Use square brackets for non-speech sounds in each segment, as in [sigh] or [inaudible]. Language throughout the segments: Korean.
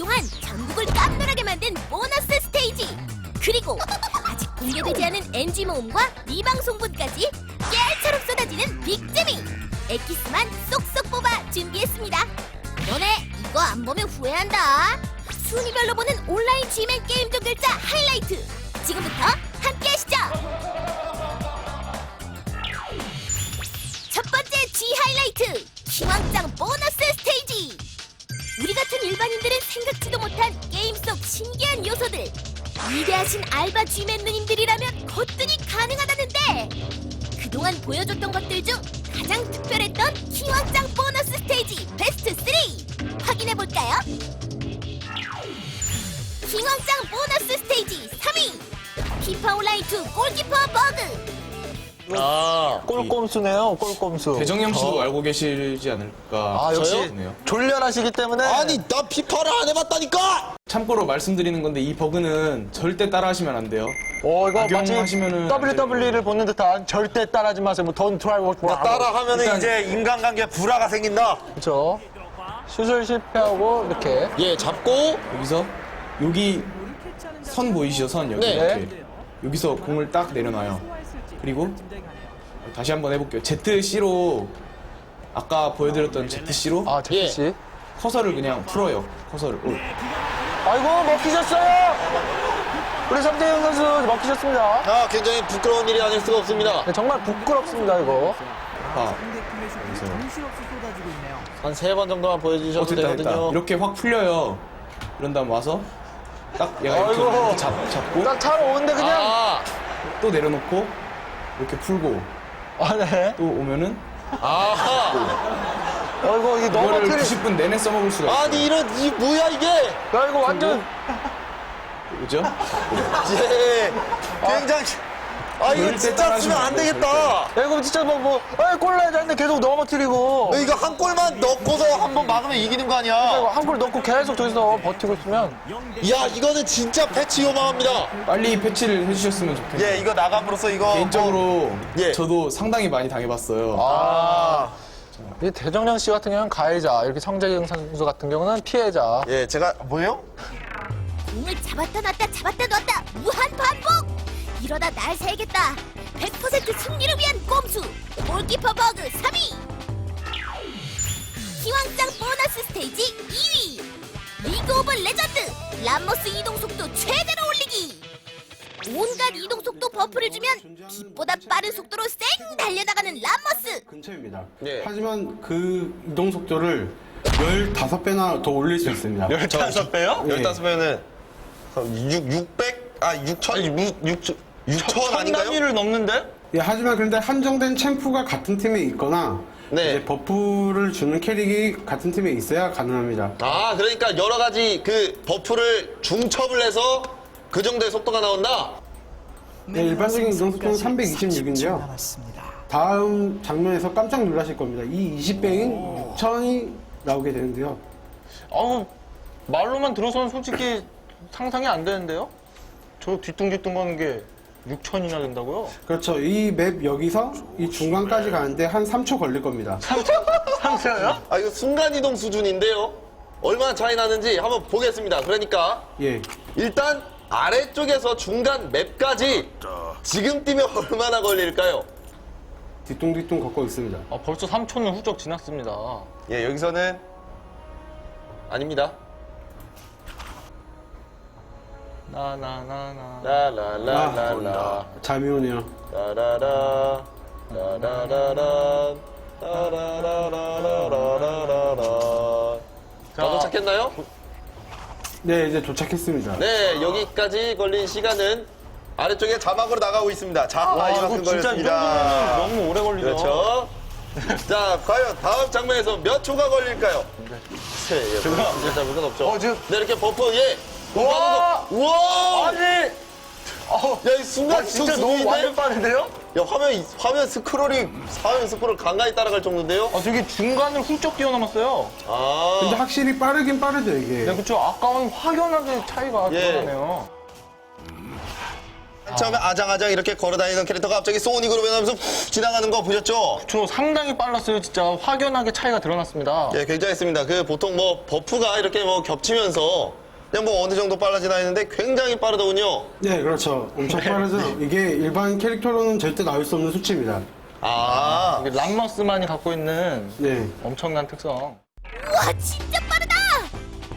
그동안 전국을 깜놀하게 만든 보너스 스테이지. 그리고 아직 공개되지 않은 NG 모음과 미방 송분까지 깨알처럼 쏟아지는 빅재미. 엑기스만 쏙쏙 뽑아 준비했습니다. 너네 이거 안 보면 후회한다. 순위별로 보는 온라인 지맨 게임적 글자 하이라이트. 지금부터 함께 하시죠. 첫 번째 G 하이라이트. 기왕짱 보너스 스테이지 우리 같은 일반인들은 생각지도 못한 게임 속 신기한 요소들. 위대하신 알바 G맨 누님들이라면 거뜬히 가능하다는데. 그동안 보여줬던 것들 중 가장 특별했던 기왕짱 보너스 스테이지 베스트 3 확인해볼까요? 기왕짱 보너스 스테이지 3위. 피파 온라인 2 골키퍼 버그. 아, 꼴꼼수네요, 꼴꼼수. 배정영 씨도 알고 계시지 않을까 아, 역시 싶네요. 졸렬하시기 때문에. 아니 나 피파를 안 해봤다니까. 참고로 말씀드리는 건데 이 버그는 절대 따라하시면 안 돼요. 어, 이거 마치 악용하시면은 안 WWE를 보는 듯한 절대 따라하지 마세요. 뭐, 돈 트라이고. 따라하면은 일단- 이제 인간관계 불화가 생긴다. 그렇죠. 슛을 실패하고, 이렇게. 예, 잡고 여기서 여기 선 보이시죠? 선 여기 네. 이렇게 여기서 공을 딱 내려놔요. 그리고 다시 한번 해볼게요. ZC로 아까 보여드렸던 ZC로 아, 제시. 커서를 그냥 풀어요. 커서를. 오. 아이고, 먹히셨어요! 우리 삼대현 선수 먹히셨습니다. 아, 굉장히 부끄러운 일이 아닐 수가 없습니다. 네, 정말 부끄럽습니다, 이거. 아, 한세 번 정도만 어, 보여주셔도 됐다, 됐다. 되거든요. 이렇게 확 풀려요. 이런 다음 와서 딱 얘가 이렇게, 아이고. 이렇게 잡, 잡고 딱 차로 오는데 그냥. 아, 또 내려놓고 이렇게 풀고 아, 네. 또 오면은 아하. 아이고, 이게 너무 이거를 틀리. 90분 내내 써먹을 수가 있어요. 아니 이런 이 뭐야 이게? 야, 이거 완전. [laughs] 그죠? 예. 굉장히. 아 이거 진짜 쓰면 안 되겠다. 야, 이거 진짜 뭐, 뭐, 아, 골 나야지 않는데 계속 넘어뜨리고. 이거 한 골만 넣고서 한 번 막으면 이기는 거 아니야? 한 골 넣고 계속 저기서 버티고 있으면. 야 이거는 진짜 패치 요망합니다. 빨리 패치를 해주셨으면 좋겠네요. 예, 이거 나감으로써 이거 개인적으로 예. 저도 상당히 많이 당해봤어요. 아, 이 대정령 씨 같은 경우는 가해자, 이렇게 성재경 선수 같은 경우는 피해자. 예, 제가 뭐예요? 공을 잡았다 놨다 잡았다 놨다 무한 반복 이러다 날 새겠다 100% 승리를 위한 꼼수 골키퍼 버그 3위 기왕짱 보너스 스테이지 2위 리그 오브 레전드 람머스 이동 속도 최대로 올리기 온갖 이동 속도 버프를 주면 빛보다 빠른 속도로 쌩 달려나가는 람머스 근처입니다. 예. 하지만 그 이동 속도를 15배나 더 올릴 수 있습니다. 15배요? 예. 15배는 6, 600? 아, 6천? 6, 6, 6천 아닌가요? 단위를 넘는데? 예, 하지만 그런데 한정된 챔프가 같은 팀에 있거나 네. 이제 버프를 주는 캐릭이 같은 팀에 있어야 가능합니다. 아, 그러니까 여러 가지 그 버프를 중첩을 해서 그 정도의 속도가 나온다? 네, 일반적인 이동 속도는 326인데요. 다음 장면에서 깜짝 놀라실 겁니다. 이 20배인 6천이 나오게 되는데요. 아우, 말로만 들어서는 솔직히 상상이 안 되는데요? 저 뒤뚱뒤뚱 가는 게 6천이나 된다고요? 그렇죠. 이 맵 여기서 이 중간까지 가는데 한 3초 걸릴 겁니다. 상세요? 아, 이거 순간이동 수준인데요? 얼마나 차이 나는지 한번 보겠습니다. 그러니까 예. 일단 아래쪽에서 중간 맵까지 지금 뛰면 [laughs] 얼마나 걸릴까요? 뒤뚱뒤뚱 걷고 있습니다. 아, 벌써 3초는 훌쩍 지났습니다. 예, 여기서는 아닙니다. 나나나나 라라라라라 잠이 오네요. 라라라 라라라라 라라라라라라라 자, 다 도착했나요? 네, 이제 도착했습니다. 네 여기까지 걸린 시간은 아래쪽에 자막으로 나가고 있습니다. 자 와, 이만큼 이거 진짜 이 걸렸습니다. 정도면 너무 오래 걸리죠. 그렇죠. 자, 과연 다음 장면에서 몇 초가 걸릴까요? 글쎄, 예, 진짜 물건 없죠. 어, 지금- 네, 이렇게 버프, 예. 우와! 우와! 아니! 어우, 야, 이 순간 아, 진짜 너무? 완전 빠른데요? 야, 화면, 화면 스크롤이, 화면 스크롤 간간히 따라갈 정도인데요? 아, 저기 중간을 훌쩍 뛰어넘었어요. 아. 근데 확실히 빠르긴 빠르죠, 이게. 네, 그쵸. 아까와는 확연하게 차이가 예. 드러나네요. 처음에 아장아장 이렇게 걸어다니던 캐릭터가 갑자기 소닉으로 변하면서 훅 지나가는 거 보셨죠? 저 상당히 빨랐어요. 진짜 확연하게 차이가 드러났습니다. 예, 굉장했습니다. 그 보통 뭐 버프가 이렇게 뭐 겹치면서 그냥 뭐 어느 정도 빨라지나 했는데 굉장히 빠르더군요. 네, 그렇죠. 엄청 빠르죠. 이게 일반 캐릭터로는 절대 나올 수 없는 수치입니다. 아, 이게 람머스만이 갖고 있는 네. 엄청난 특성. 우와 진짜 빠르다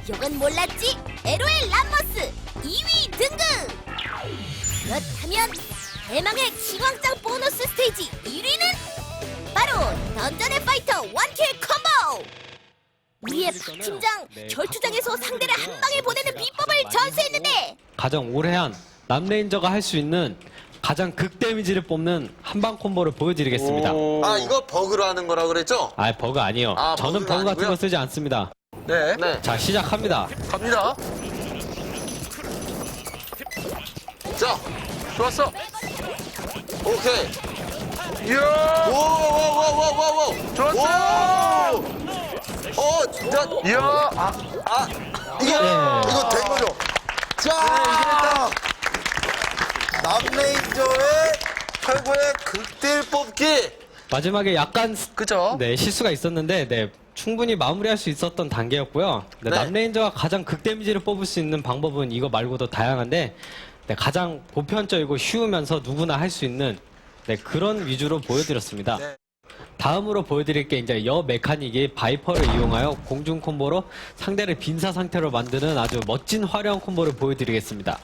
이건 몰랐지 LOL 람머스 2위 등극 그렇다면 대망의 킹왕짱 보너스 스테이지 1위는 바로 던전의 파이터 원킬 콤보 우리의 박팀장 결투장에서 상대를 한 방에 보내는 비법을 전수했는데 가장 오래한 남레인저가 할 수 있는 가장 극 데미지를 뽑는 한방 콤보를 보여드리겠습니다. 오. 아 이거 버그로 하는 거라 그랬죠? 아 버그 아니요. 아, 저는 버그 같은 아니고요? 거 쓰지 않습니다. 네. 네. 자 시작합니다. 갑니다. 자, 좋았어. 오케이. 이야. 오오오오오오오. 좋았어. 어, 진짜. 이야. 아, 아, 이게 예. 이거 된 거죠? 자, 남레인저의 최고의 극딜 뽑기. 마지막에 약간 스- 그죠? 네 실수가 있었는데 네 충분히 마무리할 수 있었던 단계였고요. 네, 네. 남레인저가 가장 극 데미지를 뽑을 수 있는 방법은 이거 말고도 다양한데 네, 가장 보편적이고 쉬우면서 누구나 할 수 있는 네, 그런 위주로 보여드렸습니다. 네. 다음으로 보여드릴 게 이제 여 메카닉이 바이퍼를 이용하여 공중 콤보로 상대를 빈사 상태로 만드는 아주 멋진 화려한 콤보를 보여드리겠습니다.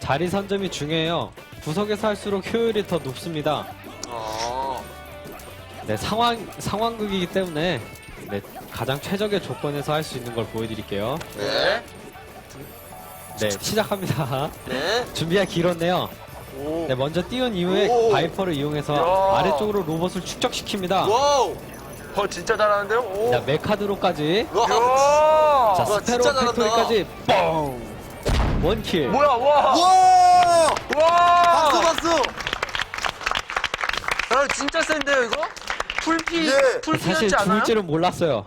자리 선점이 중요해요. 구석에서 할수록 효율이 더 높습니다. 어. 네, 상황, 상황극이기 때문에 네, 가장 최적의 조건에서 할 수 있는 걸 보여드릴게요. 네. 네, 시작합니다. 네. 준비가 길었네요. 오. 네, 먼저 띄운 이후에 오. 바이퍼를 이용해서 야. 아래쪽으로 로봇을 축적시킵니다. 와우. 어, 진짜 잘하는데요? 오. 자, 메카드로까지. 와. 자, 와, 스페로 진짜. 팩토리까지 뻥! 원킬. 뭐야, 와. 와. 와. 박수 박수. 아, 진짜 센데요, 이거? 풀피, 예. 풀피였지 사실 않아요? 죽을 줄은 몰랐어요.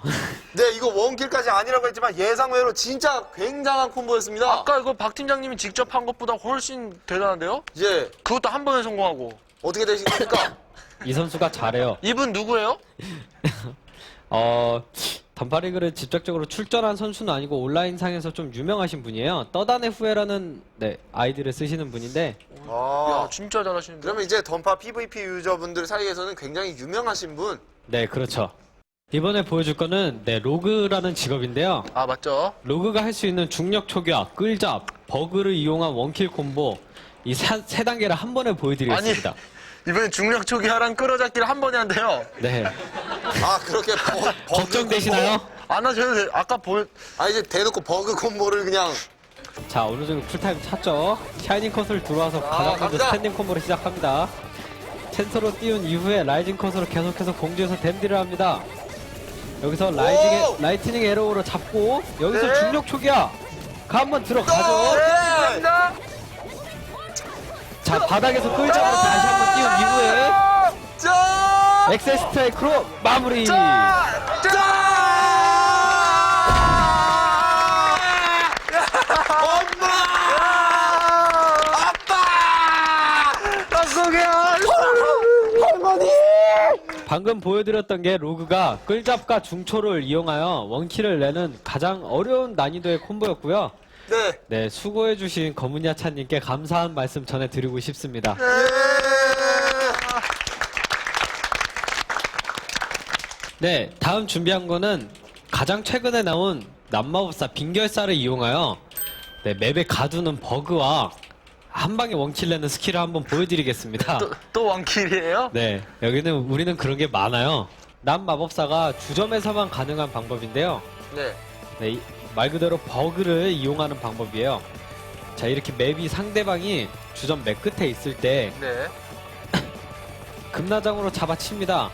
네, 이거 원킬까지 아니라고 했지만 예상외로 진짜 굉장한 콤보였습니다. 아까 이거 박 팀장님이 직접 한 것보다 훨씬 대단한데요? 예. 그것도 한 번에 성공하고. 어떻게 되신 겁니까? 이 선수가 잘해요. 이분 누구예요? [laughs] 어, 단파리그를 직접적으로 출전한 선수는 아니고 온라인상에서 좀 유명하신 분이에요. 떠단의 후회라는 네, 아이디를 쓰시는 분인데 아. 야, 진짜 잘하시는데. 그러면 이제 던파 PVP 유저분들 사이에서는 굉장히 유명하신 분. 네, 그렇죠. 이번에 보여줄 거는 네, 로그라는 직업인데요. 아, 맞죠? 로그가 할 수 있는 중력 초기화, 끌잡, 버그를 이용한 원킬 콤보 이 세 단계를 한 번에 보여드리겠습니다. [laughs] 이번엔 중력 초기화랑 끌어잡기를 한 번에 한대요. 네, 아, 그렇게 버, 버그 걱정되시나요? 콤보. 안 하셔도 돼요. 아까 보여, 아, 이제 대놓고 버그 콤보를 그냥. 자 어느 정도 쿨타임 찼죠. 샤이닝 컷을 들어와서 가장 먼저 갑니다. 스탠딩 콤보를 시작합니다. 텐서로 띄운 이후에 라이징 컷으로 계속해서 공중에서 댐디를 합니다. 여기서 라이징, 오! 라이트닝 에로우로 잡고 여기서 네. 중력 초기화 가 한번 들어가죠. 네. 자 바닥에서 끌잡으로 다시 한번 띄운 이후에 자! 엑셀 스트라이크로 마무리. 자! 엄 방금 보여드렸던 게 로그가 끌잡과 중초를 이용하여 원킬을 내는 가장 어려운 난이도의 콤보였고요. 네. 네, 수고해주신 검은야차님께 감사한 말씀 전해드리고 싶습니다. 네, 다음 준비한 거는 가장 최근에 나온 남마법사 빙결사를 이용하여 네, 맵에 가두는 버그와 한 방에 원킬 내는 스킬을 한번 보여드리겠습니다. 또, 또 원킬이에요? 네, 여기는 우리는 그런 게 많아요. 남 마법사가 주점에서만 가능한 방법인데요. 네. 네, 이- 말 그대로 버그를 이용하는 방법이에요. 자, 이렇게 맵이 상대방이 주점 맨 끝에 있을 때 네. [coughs] 금나장으로 잡아칩니다.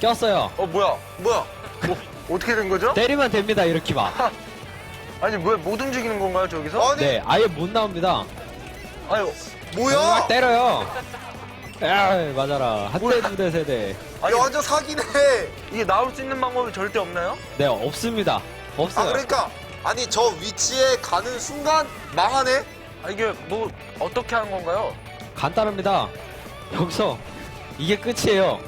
꼈어요. 어, 뭐야? 뭐야? 어떻게 된 거죠? 때리면 됩니다, 이렇게 막. [laughs] 아니, 뭐야, 못 움직이는 건가요, 저기서? 아니, 네, 아예 못 나옵니다. 아유, 뭐야? 때려요. 아, 맞아라. 한 대, 두 대, 세 대. 아니, 야, 완전 사기네. 이게 나올 수 있는 방법이 절대 없나요? 네, 없습니다. 아, 없어요. 그러니까. 아니, 저 위치에 가는 순간 망하네? 아, 이게 뭐 어떻게 하는 건가요? 간단합니다. 여기서 이게 끝이에요.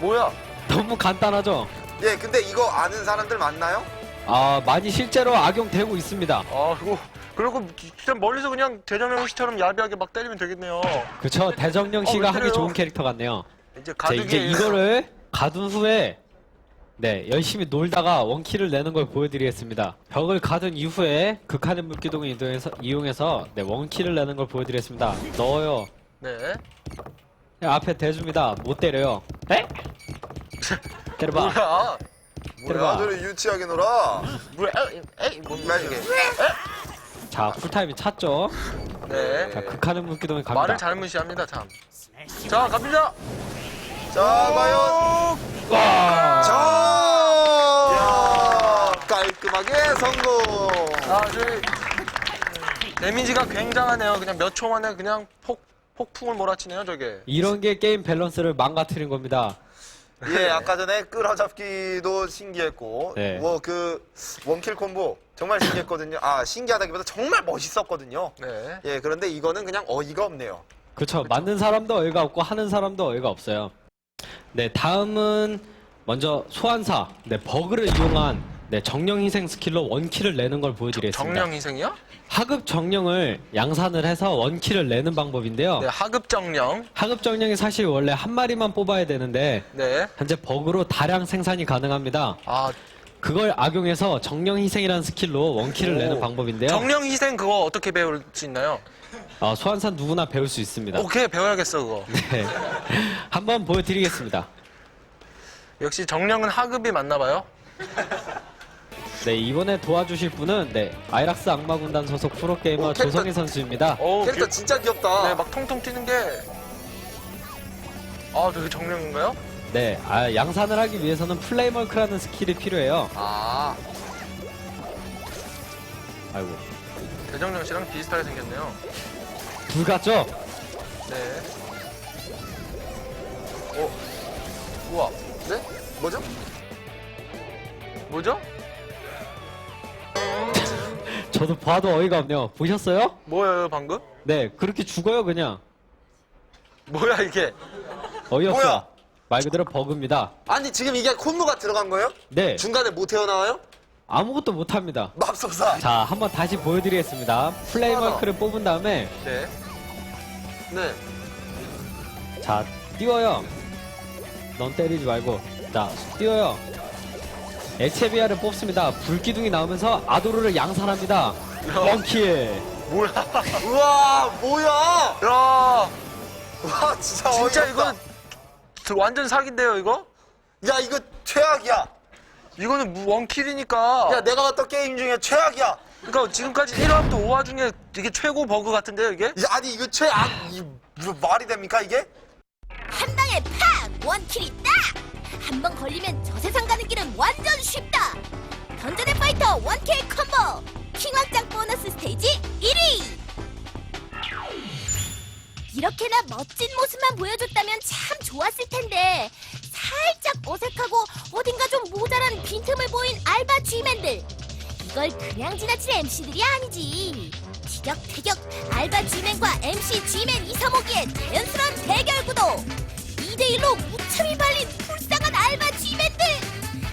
뭐야? 너무 간단하죠? 예, 근데 이거 아는 사람들 많나요? 아, 많이 실제로 악용되고 있습니다. 아, 그거 그리고 진짜 멀리서 그냥 대정령 씨처럼 야비하게 막 때리면 되겠네요. 그쵸? 대정령 어, 씨가 왜 하기 그래요? 좋은 캐릭터 같네요. 이제 자, 가득이 이제 이거를 가둔 후에 네, 열심히 놀다가 원킬을 내는 걸 보여드리겠습니다. 벽을 가둔 이후에 극한의 물기둥을 이동해서, 이용해서 네, 원킬을 내는 걸 보여드리겠습니다. 넣어요. 네. 야, 앞에 대줍니다. 못 때려요. 에? [laughs] 때려봐. 뭐야? 뭐야, 저리 유치하게 놀아. 뭐야? 에이, 에이, 뭔나 이게? 이게. 자, 쿨타임이 찼죠? 네. 자, 극한의 물기둥을 갑니다. 말을 잘 무시합니다, 참. 자, 갑니다. 자, 과연. 와! 자! 깔끔하게 성공. 아, 저희 데미지가 굉장하네요. 그냥 몇 초 만에 그냥 폭 폭풍을 몰아치네요, 저게. 이런 게 게임 밸런스를 망가뜨린 겁니다. 예, 아까 전에 끌어잡기도 신기했고, 네. 뭐 그 원킬 콤보 정말 신기했거든요. 아, 신기하다기보다 정말 멋있었거든요. 네. 예, 그런데 이거는 그냥 어이가 없네요. 그렇죠. 맞는 사람도 어이가 없고 하는 사람도 어이가 없어요. 네, 다음은 먼저 소환사, 네, 버그를 이용한 네, 정령 희생 스킬로 원킬을 내는 걸 보여드리겠습니다. 정령 희생이요? 하급 정령을 양산을 해서 원킬을 내는 방법인데요. 네, 하급 정령. 하급 정령이 사실 원래 한 마리만 뽑아야 되는데 네. 현재 버그로 다량 생산이 가능합니다. 아, 그걸 악용해서 정령 희생이라는 스킬로 원킬을 오. 내는 방법인데요. 정령 희생 그거 어떻게 배울 수 있나요? 어, 소환사 누구나 배울 수 있습니다. 오케이, 배워야겠어, 그거. 네. 한번 보여드리겠습니다. 역시 정령은 하급이 맞나 봐요. 네, 이번에 도와주실 분은 네, 아이락스 악마군단 소속 프로게이머 오, 캐릭터- 조성희 선수입니다. 오, 캐릭터 비- 진짜 귀엽다. 네, 막 통통 튀는 게. 아, 저게 정령인가요? 네, 아, 양산을 하기 위해서는 플레이멀크라는 스킬이 필요해요. 아, 아이고, 대정령 씨랑 비슷하게 생겼네요. 불 같죠? 네. 오. 우와. 네? 뭐죠? 뭐죠? [laughs] 저도 봐도 어이가 없네요. 보셨어요? 뭐예요, 방금? 네, 그렇게 죽어요, 그냥. 뭐야, 이게? 어이없죠? 뭐야? 말 그대로 버그입니다. 아니, 지금 이게 콤보가 들어간 거예요? 네, 중간에 못 태어나와요? 아무것도 못합니다. 맙소사. 자, 한번 다시 보여드리겠습니다. 플레이멀크를 뽑은 다음에, 네. 네. 자, 띄워요. 넌 때리지 말고. 자, 띄워요. 에체비아를 뽑습니다. 불기둥이 나오면서 아도르를 양산합니다. 원킬. 뭐야. [laughs] 우와, 뭐야? 야, 와, 진짜 진짜 어이없다. 이거 저 완전 사기인데요, 이거? 야, 이거 최악이야. 이거는 무- 원킬이니까. 야, 내가 봤던 게임 중에 최악이야. 그러니까 지금까지 1화부터 5화 중에 이게 최고 버그 같은데요, 이게? 야, 아니, 이거 최악, 이, 뭐, 말이 됩니까, 이게? 한 방에 팍! 원킬이 딱! 한 번 걸리면 저 세상 가는 길은 완전 쉽다! 던전의 파이터 원킬 콤보! 킹왕짱 보너스 스테이지 1위! 이렇게나 멋진 모습만 보여줬다면 참 좋았을 텐데 살짝 어색하고 어딘가 좀 모자란 빈틈을 보인 알바 G맨들 이걸 그냥 지나칠 MC들이 아니지 티격태격 알바 G맨과 MC G맨 이사모기의 자연스러운 대결 구도 2대1로 무참히 발린 불쌍한 알바 G맨들!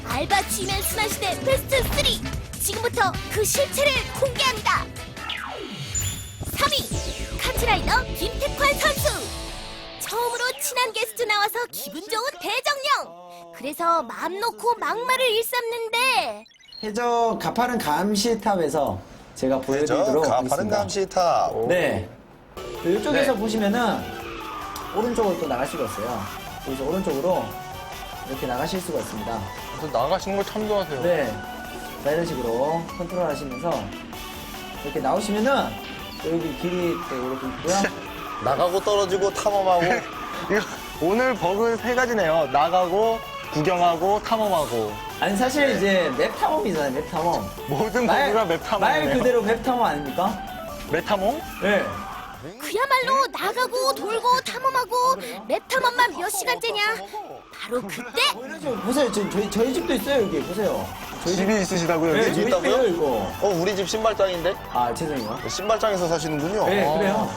알바 G맨 순환시대 베스트 3 지금부터 그 실체를 공개합니다! 3위! 카트라이더 김태환 선수! 처음으로 친한 게스트 나와서 기분 좋은 대정령! 그래서 마음 놓고 막말을 일삼는데! 해적 가파른 감시탑에서 제가 보여드리도록 하겠습니다. 감시타. 네. 이쪽에서 보시면은 오른쪽으로 또 나갈 수가 있어요. 여기서 오른쪽으로 이렇게 나가실 수가 있습니다. 그래서 나가시는 걸참 좋아하세요. 네. 자, 이런 식으로 컨트롤 하시면서 이렇게 나오시면은 여기 길이 또 이렇게 있고요. [laughs] 나가고 떨어지고 탐험하고. [laughs] 이거 오늘 버그 세 가지네요. 나가고, 구경하고, 탐험하고. 아니, 사실 이제 맵 탐험이잖아요, 맵 탐험. 모든 말, 버그가 맵 탐험이네요. 말 그대로 맵 탐험 아닙니까? 맵 탐험? 네. 그야말로 나가고 돌고 탐험하고 맵 탐험만 몇 시간째냐 바로 그때 식으로 보세요. 지금 저희, 저희 집도 있어요, 여기. 보세요. 집이 있으시다고요? 네, 여기? 저희 있다고요? 집이에요, 이거. 어, 우리 집 신발장인데? 아, 죄송해요. 신발장에서 사시는군요. 네, 그래요.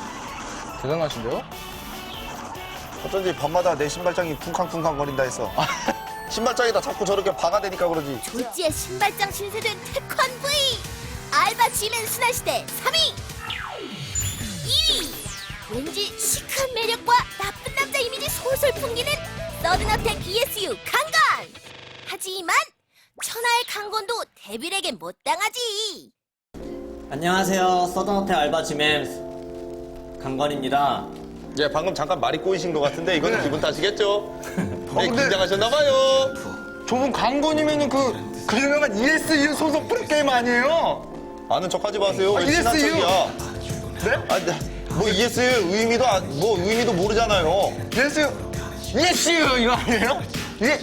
대단하신데요? 어쩐지 밤마다 내 신발장이 쿵쾅쿵쾅 거린다 했어. [laughs] 신발장에다 자꾸 저렇게 박아 대니까 그러지. 졸지의 신발장 신세된 태권 V 알바 지맨 순환시대 3위 2위 왠지 시크한 매력과 나쁜 남자 이미지 솔솔 풍기는 서든어택 ESU 강건 하지만 천하의 강건도 데빌에겐 못 당하지 안녕하세요. 서든호텔 알바 지맨 강건입니다. 예, 방금 잠깐 말이 꼬이신 것 같은데 이거는 기분 탓이겠죠? [laughs] 네, 긴장하셨나봐요. 저분 강건이면은 그, 그 유명한 ESU 소속 프로게임 아니에요? 아는 척하지 마세요. 아, 왜 친한 ESU? 척이야? 네? 아, 네. 뭐 ESU 의미도 안- 뭐 의미도 모르잖아요. ESU, ESU 이거 아니에요? 예.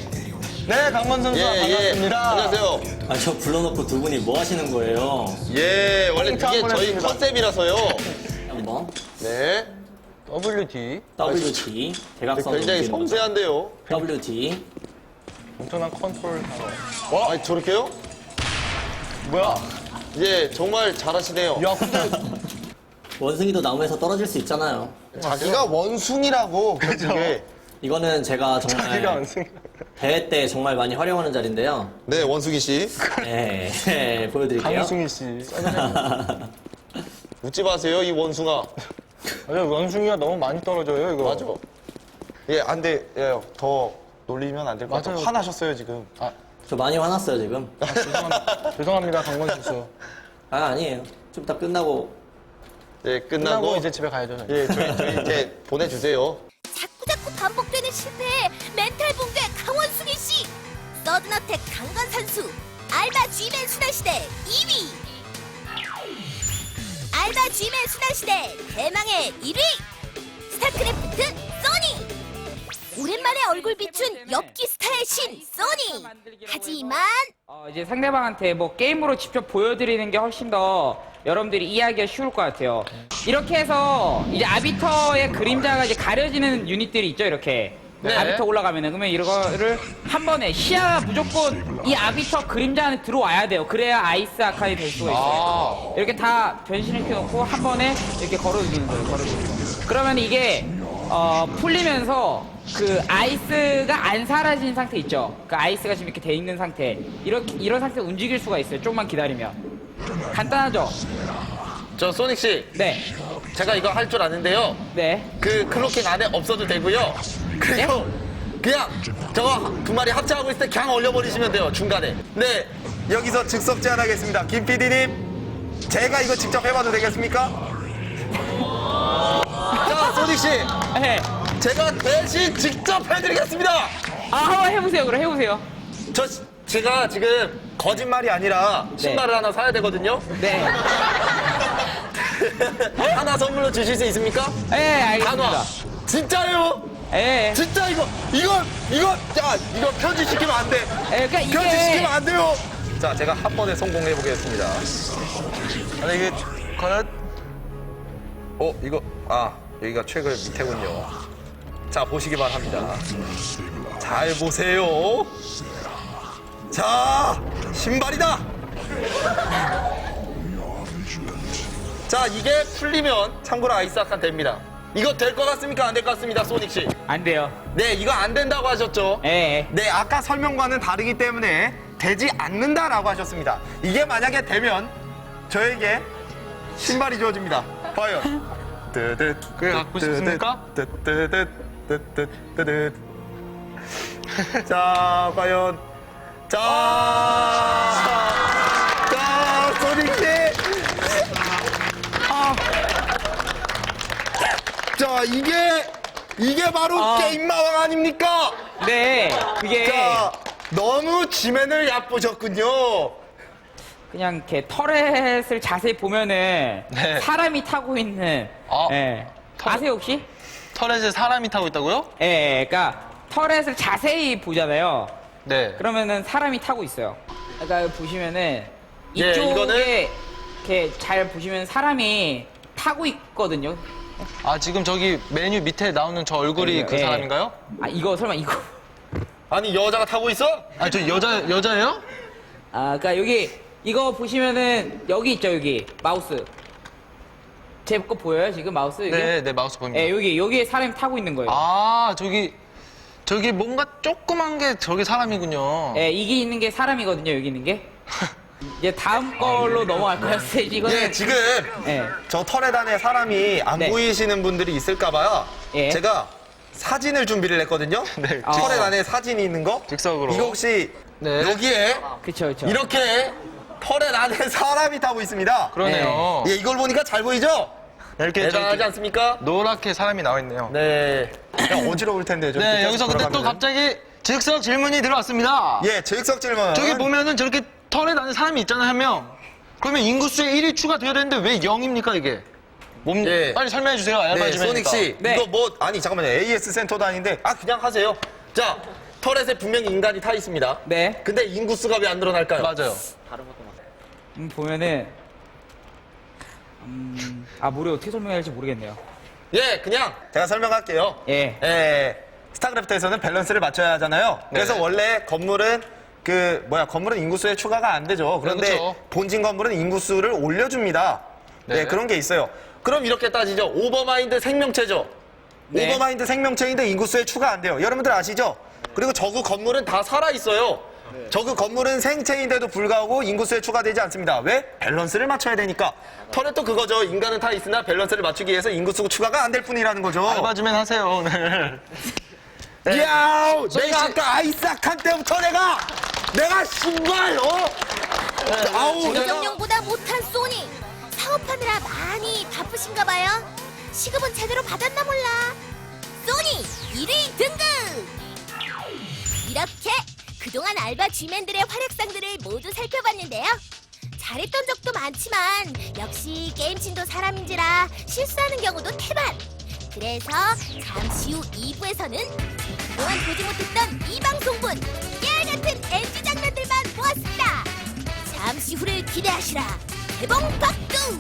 네, 강건 선수 예, 예. 반갑습니다. 안녕하세요. 아, 저 불러놓고 두 분이 뭐 하시는 거예요? 예, 원래 홍차 그게 한번 저희 해주세요. 컨셉이라서요. 한번 네. WD. WT 대각선 굉장히 움직이는 거죠. 섬세한데요. WT 엄청난 컨트롤 타워. 아니, 저렇게요? 뭐야? 예, 정말 잘하시네요. 야, 근데 원숭이도 나무에서 떨어질 수 있잖아요. 자기가 원숭이라고 [laughs] 그게. 이거는 제가 자기가 정말 완승. 대회 때 정말 많이 활용하는 자리인데요. 네, 원숭이 씨. 네, 네, 보여드릴게요. 강승희 씨. [laughs] 웃지 마세요, 이 원숭아. 아니, 원숭이가 너무 많이 떨어져요, 이거. 맞아. 예, 안 돼. 예, 더 놀리면 안 될 것 같아요. 맞아요. 화나셨어요, 지금. 저 많이 화났어요 지금. 죄송합니다. 죄송합니다, 강건 선수. 아 아니에요. 좀 이따 끝나고 예, 끝나고 끝나고. 이제 집에 가야죠. 저희. 예, 저희, 저희 이제 보내주세요. 자꾸자꾸 반복되는 실패에 멘탈 붕괴 강원숭이 씨 서든어택 강건 선수 알바 G맨 순환시대 2위 알바 G맨 순환시대 대망의 1위 스타크래프트 오랜만에 얼굴 비춘 엽기 스타의 신 소니 하지만 어, 이제 상대방한테 뭐 게임으로 직접 보여드리는 게 훨씬 더 여러분들이 이해하기가 쉬울 것 같아요. 이렇게 해서 이제 아비터의 그림자가 이제 가려지는 유닛들이 있죠, 이렇게. 네. 아비터 올라가면은 그러면 이거를 한 번에 시야가 무조건 이 아비터 그림자 안에 들어와야 돼요. 그래야 아이스 아칸이 될 수가 있어요. 이렇게 다 변신을 켜놓고 한 번에 이렇게 걸어주는 거예요. 걸어주는 거. 그러면 이게 어, 풀리면서 그 아이스가 안 사라진 상태 있죠. 그 아이스가 지금 이렇게 돼 있는 상태. 이렇게 이런 상태 로 움직일 수가 있어요. 조금만 기다리면. 간단하죠? 저 소닉 씨, 네. 제가 이거 할 줄 아는데요. 네. 그 클로킹 안에 없어도 되고요. 그리고 그냥 저거 두 마리 합체하고 있을 때 그냥 올려버리시면 돼요 중간에. 네, 여기서 즉석 제안하겠습니다. 김 PD님, 제가 이거 직접 해봐도 되겠습니까? [laughs] 자, 소닉 씨, 네. 제가 대신 직접 해드리겠습니다. 아, 한번 해보세요. 그럼 해보세요. 저 제가 지금 거짓말이 아니라 신발을 하나 사야 되거든요. 네. [laughs] 하나 선물로 주실 수 있습니까? 네, 알겠습니다. 한화. 진짜요? 네. 진짜 이거 이거 이거 야 이거 편지 시키면 안 돼. 네, 그러니까 편지 시키면 안 돼요. 자 제가 한 번에 성공해 보겠습니다. 아니 이게 과연 어 이거 아 여기가 최근 밑에군요. 자 보시기 바랍니다. 잘 보세요. 자 신발이다. 자 이게 풀리면 참고로 아이스 아칸 됩니다. 이거 될 것 같습니까? 안 될 것 같습니다, 소닉 씨. 안 돼요. 네, 이거 안 된다고 하셨죠? 네. 네, 아까 설명과는 다르기 때문에 되지 않는다라고 하셨습니다. 이게 만약에 되면 저에게 신발이 주어집니다. 과연? 그게 갖고 싶습니까? 자, 과연. 자, 자, 소닉씨. 아. 자, 이게, 이게 바로 아. 게임 마왕 아닙니까? 네. 그게 자, 너무 지면을 얕보셨군요. 그냥 이렇게 터렛을 자세히 보면은 네. 사람이 타고 있는 아, 예. 터렛. 아세요 혹시? 터렛에 사람이 타고 있다고요? 예, 예, 그러니까 터렛을 자세히 보잖아요. 네. 그러면은 사람이 타고 있어요. 그러니까 보시면은 예, 이쪽에 이거는- 이렇게 잘 보시면 사람이 타고 있거든요. 아, 지금 저기 메뉴 밑에 나오는 저 얼굴이 그 예. 사람인가요? 아 이거 설마 이거? 아니, 여자가 타고 있어? 아, 저 여자, 여자예요? 아, 그러니까 여기 이거 보시면은 여기 있죠 여기 마우스. 제 거 보여요 지금 마우스 여기? 네, 네, 마우스 보입니다. 예, 여기 여기에 사람이 타고 있는 거예요. 아, 저기, 저기 뭔가 조그만 게 저기 사람이군요. 예, 이게 있는 게 사람이거든요 여기 있는 게. [laughs] 이제 다음 걸로 넘어갈까요 스테이지 이거는? 예, 지금 예. 저 털에 단에 사람이 안 네. 보이시는 분들이 있을까봐요. 예. 제가 사진을 준비를 했거든요. [laughs] 네, 털에 어. 단에 사진이 있는 거. 즉석으로. 이거 혹시 네. 여기에 그쵸 그쵸. 이렇게 털에 단에 사람이 타고 있습니다. 그러네요. 예, 이걸 보니까 잘 보이죠? 이렇게 대단하지 저렇게 않습니까? 노랗게 사람이 나와 있네요. 네. 그냥 어지러울 텐데. 저렇게 네, 계속 여기서 근데 또 돌아가면은. 갑자기 즉석 질문이 들어왔습니다. 예, 즉석 질문. 저기 보면은 저렇게 털에 나는 사람이 있잖아요, 한 명. 그러면 인구수에 1이 추가돼야 되는데 왜 0입니까, 이게? 몸, 예. 빨리 설명해 주세요, 네, 알바주면. 소닉 씨. 네. 이거 뭐 아니 잠깐만요. AS 센터도 아닌데 아 그냥 하세요. 자, 터렛에 분명히 인간이 타 있습니다. 네. 근데 인구수가 왜 안 늘어날까요? 맞아요. 음, 보면은 음, 아 모르 어떻게 설명해야 할지 모르겠네요. 예, 그냥 제가 설명할게요. 예. 예, 스타크래프트에서는 밸런스를 맞춰야 하잖아요. 그래서 네. 원래 건물은 그 뭐야 건물은 인구수에 추가가 안 되죠. 그런데 네, 그렇죠. 본진 건물은 인구수를 올려줍니다. 네. 네. 그런 게 있어요. 그럼 이렇게 따지죠. 오버마인드 생명체죠. 네. 오버마인드 생명체인데 인구수에 추가 안 돼요. 여러분들 아시죠? 그리고 저그 건물은 다 살아 있어요. 저그 건물은 생체인데도 불구하고 인구수에 추가되지 않습니다. 왜? 밸런스를 맞춰야 되니까. 털에 또 그거죠. 인간은 타 있으나 밸런스를 맞추기 위해서 인구수 추가가 안 될 뿐이라는 거죠. 알바주면 하세요, 오늘. 이야, 소희 내가 씨. 아까 아이스한 때부터 내가 내가 신발 어? 아우 내가 예정령보다 못한 소니 사업하느라 많이 바쁘신가 봐요. 시급은 제대로 받았나 몰라. 소니 1위 등급. 이렇게 그동안 알바 G맨들의 활약상들을 모두 살펴봤는데요. 잘했던 적도 많지만 역시 게임진도 사람인지라 실수하는 경우도 태반. 그래서 잠시 후 2부에서는 그동안 보지 못했던 이 방송분 깨알 같은 NG 장면들만 보았습니다. 잠시 후를 기대하시라. 개봉 박두